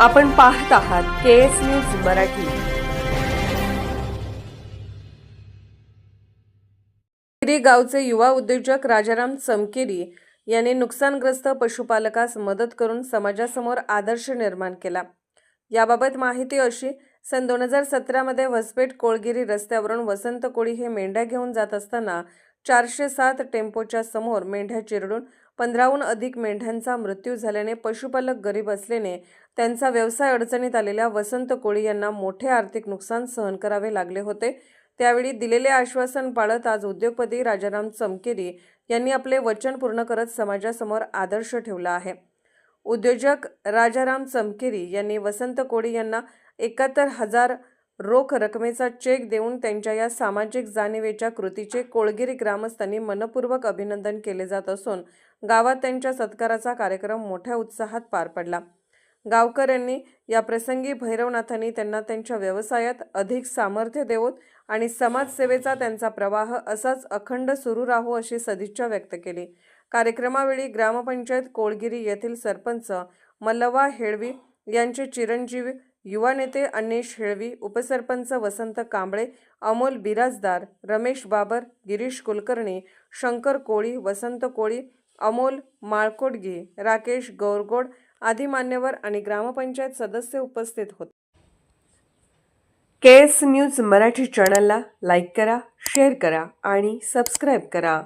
आपण पाहत आहात K S news Marathi. Giri गावचे युवा उद्योजक राजाराम चमकेरी यांनी नुकसानग्रस्त पशुपालकास मदत करून समाजासमोर आदर्श निर्माण केला. याबाबत माहिती अशी सन दोन हजार सतरामध्ये वसपेट कोळगिरी रस्त्यावरून वसंत कोळी हे मेंढ्या घेऊन जात असताना चारशे सात टेम्पोच्या समोर मेंढ्या चिरडून पंधराहून अधिक मेंढ्यांचा मृत्यू झाल्याने पशुपालक गरीब असल्याने त्यांचा व्यवसाय अडचणीत आलेल्या वसंत कोळी यांना मोठे आर्थिक नुकसान सहन करावे लागले होते. त्यावेळी दिलेले आश्वासन पाळत आज उद्योगपती राजाराम चमकेरी यांनी आपले वचन पूर्ण करत समाजासमोर आदर्श ठेवला आहे. उद्योजक राजाराम चमकेरी यांनी वसंत कोळी यांना एकाहत्तर हजार रोख रकमेचा चेक देऊन त्यांच्या या सामाजिक जाणीवेच्या कृतीचे कोळगिरी ग्रामस्थांनी मनपूर्वक अभिनंदन केले जात असून गावात त्यांच्या सत्काराचा कार्यक्रम मोठ्या उत्साहात पार पडला. गावकऱ्यांनी या प्रसंगी भैरवनाथांनी त्यांना त्यांच्या व्यवसायात अधिक सामर्थ्य देवोत आणि समाजसेवेचा त्यांचा प्रवाह असाच अखंड सुरू राहो अशी सदिच्छा व्यक्त केली. कार्यक्रमावेळी ग्रामपंचायत कोळगिरी येथील सरपंच मल्लवा हेळवी यांचे चिरंजीव युवा नेते अन्नेश हेळवी उपसरपंच वसंत कांबळे अमोल बिराजदार रमेश बाबर गिरीश कुलकर्णी शंकर कोळी वसंत कोळी अमोल माळकोडगी राकेश गौरगोड आदी मान्यवर आणि ग्रामपंचायत सदस्य उपस्थित होते. के एस न्यूज मराठी चॅनलला लाईक करा शेअर करा आणि सबस्क्राईब करा.